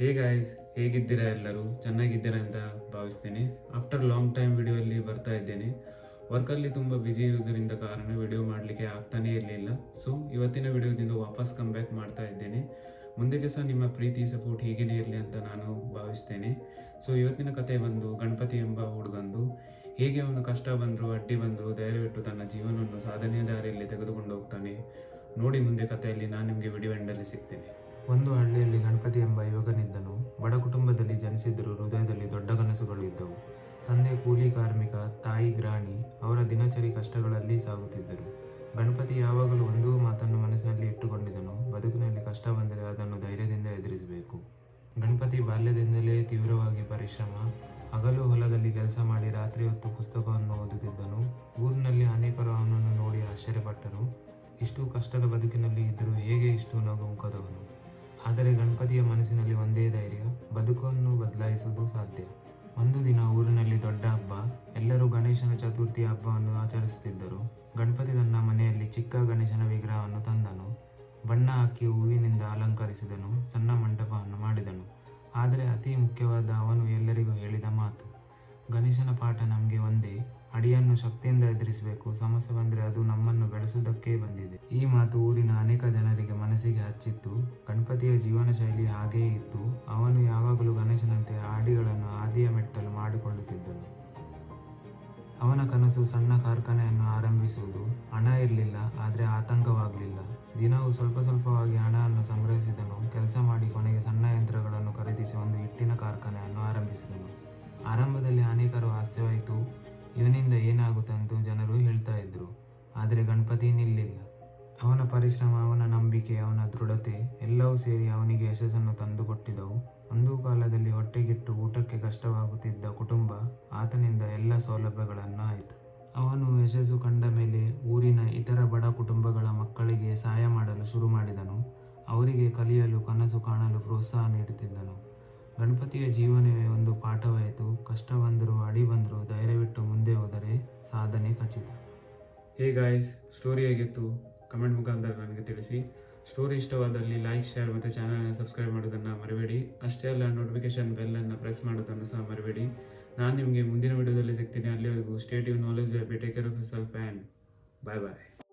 Hey guys ಹೇಗಿದ್ದೀರಾ ಎಲ್ಲರೂ? ಚೆನ್ನಾಗಿದ್ದೀರಾ ಅಂತ ಭಾವಿಸ್ತೇನೆ. ಆಫ್ಟರ್ ಲಾಂಗ್ ಟೈಮ್ ವಿಡಿಯೋಲ್ಲಿ ಬರ್ತಾ ಇದ್ದೇನೆ. ವರ್ಕಲ್ಲಿ ತುಂಬ ಬ್ಯುಸಿ ಇರೋದ್ರಿಂದ ಕಾರಣ ವಿಡಿಯೋ ಮಾಡಲಿಕ್ಕೆ ಆಗ್ತಾನೇ ಇರಲಿಲ್ಲ. ಸೊ ಇವತ್ತಿನ ವಿಡಿಯೋದಿಂದ ವಾಪಸ್ ಕಮ್ ಬ್ಯಾಕ್ ಮಾಡ್ತಾ ಇದ್ದೇನೆ. ಮುಂದಕ್ಕೆ ಸಹ ನಿಮ್ಮ ಪ್ರೀತಿ ಸಪೋರ್ಟ್ ಹೀಗೇನೇ ಇರಲಿ ಅಂತ ನಾನು ಭಾವಿಸ್ತೇನೆ. ಸೊ ಇವತ್ತಿನ ಕತೆ ಬಂದು ಗಣಪತಿ ಎಂಬ ಹುಡುಗಂದು. ಹೇಗೆ ಅವನು ಕಷ್ಟ ಬಂದರೂ, ಅಡ್ಡಿ ಬಂದರೂ, ಧೈರ್ಯವಿಟ್ಟು ತನ್ನ ಜೀವನವನ್ನು ಸಾಧನೆಯ ದಾರಿಯಲ್ಲಿ ತೆಗೆದುಕೊಂಡು ಹೋಗ್ತಾನೆ. ನೋಡಿ ಮುಂದೆ ಕಥೆಯಲ್ಲಿ ನಾನು ನಿಮಗೆ ವಿಡಿಯೋ ಎಂಡಲ್ಲಿ ಸಿಗ್ತೇನೆ. ಒಂದು ಹಳ್ಳಿಯಲ್ಲಿ ಗಣಪತಿ ಎಂಬ ಯುವಕನಿದ್ದನು. ಬಡ ಕುಟುಂಬದಲ್ಲಿ ಜನಿಸಿದ್ದರೂ ಹೃದಯದಲ್ಲಿ ದೊಡ್ಡ ಕನಸುಗಳು ಇದ್ದವು. ತಂದೆ, ಕೂಲಿ ಕಾರ್ಮಿಕ, ತಾಯಿ, ಗ್ರಾಣಿ ಅವರ ದಿನಚರಿ ಕಷ್ಟಗಳಲ್ಲಿ ಸಾಗುತ್ತಿದ್ದರು. ಗಣಪತಿ ಯಾವಾಗಲೂ ಒಂದೂ ಮಾತನ್ನು ಮನಸ್ಸಿನಲ್ಲಿ ಇಟ್ಟುಕೊಂಡಿದ್ದನು. ಬದುಕಿನಲ್ಲಿ ಕಷ್ಟ ಬಂದರೆ ಅದನ್ನು ಧೈರ್ಯದಿಂದ ಎದುರಿಸಬೇಕು. ಗಣಪತಿ ಬಾಲ್ಯದಿಂದಲೇ ತೀವ್ರವಾಗಿ ಪರಿಶ್ರಮ, ಹಗಲು ಹೊಲದಲ್ಲಿ ಕೆಲಸ ಮಾಡಿ ರಾತ್ರಿ ಹೊತ್ತು ಪುಸ್ತಕವನ್ನು ಓದುತ್ತಿದ್ದನು. ಊರಿನಲ್ಲಿ ಅನೇಕರು ಅವನನ್ನು ನೋಡಿ ಆಶ್ಚರ್ಯಪಟ್ಟರು. ಇಷ್ಟು ಕಷ್ಟದ ಬದುಕಿನಲ್ಲಿ ಇದ್ದರೂ ಹೇಗೆ ಇಷ್ಟು ನಗು ಮುಖದವನು? ಆದರೆ ಗಣಪತಿಯ ಮನಸ್ಸಿನಲ್ಲಿ ಒಂದೇ ಧೈರ್ಯ, ಬದುಕನ್ನು ಬದಲಾಯಿಸುವುದು ಸಾಧ್ಯ. ಒಂದು ದಿನ ಊರಿನಲ್ಲಿ ದೊಡ್ಡ ಹಬ್ಬ, ಎಲ್ಲರೂ ಗಣೇಶನ ಚತುರ್ಥಿ ಹಬ್ಬವನ್ನು ಆಚರಿಸುತ್ತಿದ್ದರು. ಗಣಪತಿ ತನ್ನ ಮನೆಯಲ್ಲಿ ಚಿಕ್ಕ ಗಣೇಶನ ವಿಗ್ರಹವನ್ನು ತಂದನು. ಬಣ್ಣ ಹಾಕಿ ಹೂವಿನಿಂದ ಅಲಂಕರಿಸಿದನು, ಸಣ್ಣ ಮಂಟಪವನ್ನು ಮಾಡಿದನು. ಆದರೆ ಅತಿ ಮುಖ್ಯವಾದ ಅವನು ಎಲ್ಲರಿಗೂ ಹೇಳಿದ ಮಾತು, ಗಣೇಶನ ಪಾಠ ನಮಗೆ ಒಂದೇ, ಅಡಿಯನ್ನು ಶಕ್ತಿಯಿಂದ ಎದುರಿಸಬೇಕು, ಸಮಸ್ಯೆ ಬಂದರೆ ಅದು ನಮ್ಮನ್ನು ಬೆಳೆಸುವುದಕ್ಕೇ ಬಂದಿದೆ. ಈ ಮಾತು ಊರಿನ ಅನೇಕ ಜನರಿಗೆ ಮನಸ್ಸಿಗೆ ಹಚ್ಚಿತ್ತು. ಗಣಪತಿಯ ಜೀವನ ಶೈಲಿ ಹಾಗೆಯೇ ಇತ್ತು. ಅವನು ಯಾವಾಗಲೂ ಗಣೇಶನಂತೆ ಆಡಿಗಳನ್ನು ಆದಿಯ ಮೆಟ್ಟಲು ಮಾಡಿಕೊಳ್ಳುತ್ತಿದ್ದನು. ಅವನ ಕನಸು ಸಣ್ಣ ಕಾರ್ಖಾನೆಯನ್ನು ಆರಂಭಿಸುವುದು. ಹಣ ಇರಲಿಲ್ಲ, ಆದರೆ ಆತಂಕವಾಗಲಿಲ್ಲ. ದಿನವೂ ಸ್ವಲ್ಪ ಸ್ವಲ್ಪವಾಗಿ ಹಣವನ್ನು ಸಂಗ್ರಹಿಸಿದನು. ಕೆಲಸ ಮಾಡಿ ಕೊನೆಗೆ ಸಣ್ಣ ಯಂತ್ರಗಳನ್ನು ಖರೀದಿಸಿ ಒಂದು ಹಿಟ್ಟಿನ ಕಾರ್ಖಾನೆಯನ್ನು ಆರಂಭಿಸಿದನು. ಆರಂಭದಲ್ಲಿ ಅನೇಕರು ಹಾಸ್ಯವಾಯಿತು. ಇವನಿಂದ ಏನಾಗುತ್ತಂತೂ ಜನರು ಹೇಳ್ತಾ ಇದ್ರು. ಆದರೆ ಗಣಪತಿ ನಿಲ್ಲಿಲ್ಲ. ಪರಿಶ್ರಮ, ಅವನ ನಂಬಿಕೆ, ಅವನ ದೃಢತೆ ಎಲ್ಲವೂ ಸೇರಿ ಅವನಿಗೆ ಯಶಸ್ಸನ್ನು ತಂದುಕೊಟ್ಟಿದವು. ಒಂದು ಕಾಲದಲ್ಲಿ ಹೊಟ್ಟೆಗಿಟ್ಟು ಊಟಕ್ಕೆ ಕಷ್ಟವಾಗುತ್ತಿದ್ದ ಕುಟುಂಬ ಆತನಿಂದ ಎಲ್ಲ ಸೌಲಭ್ಯಗಳನ್ನು ಆಯಿತು. ಅವನು ಯಶಸ್ಸು ಕಂಡ ಮೇಲೆ ಊರಿನ ಇತರ ಬಡ ಕುಟುಂಬಗಳ ಮಕ್ಕಳಿಗೆ ಸಹಾಯ ಮಾಡಲು ಶುರು ಮಾಡಿದನು. ಅವರಿಗೆ ಕಲಿಯಲು, ಕನಸು ಕಾಣಲು ಪ್ರೋತ್ಸಾಹ ನೀಡುತ್ತಿದ್ದನು. ಗಣಪತಿಯ ಜೀವನವೇ ಒಂದು ಪಾಠವಾಯಿತು. ಕಷ್ಟ ಬಂದರೂ, ಅಡಿ ಬಂದರೂ ಧೈರ್ಯವಿಟ್ಟು ಮುಂದೆ ಹೋದರೆ ಸಾಧನೆ ಖಚಿತ. ಹೇ ಗಾಯ್ಸ್, ಸ್ಟೋರಿ ಹೇಗಿತ್ತು? ಕಮೆಂಟ್ ಮುಖಾಂತರ ನನಗೆ ತಿಳಿಸಿ. ಸ್ಟೋರಿ ಇಷ್ಟವಾದಲ್ಲಿ ಲೈಕ್, ಶೇರ್ ಮತ್ತು ಚಾನಲ್ನ ಸಬ್ಸ್ಕ್ರೈಬ್ ಮಾಡೋದನ್ನು ಮರಿಬೇಡಿ. ಅಷ್ಟೇ ಅಲ್ಲ ನೋಟಿಫಿಕೇಶನ್ ಬೆಲ್ಲನ್ನು ಪ್ರೆಸ್ ಮಾಡೋದನ್ನು ಸಹ ಮರಿಬೇಡಿ. ನಾನು ನಿಮಗೆ ಮುಂದಿನ ವಿಡಿಯೋದಲ್ಲಿ ಸಿಗ್ತೀನಿ. ಅಲ್ಲಿವರೆಗೂ stative knowledge be take care of self and bye bye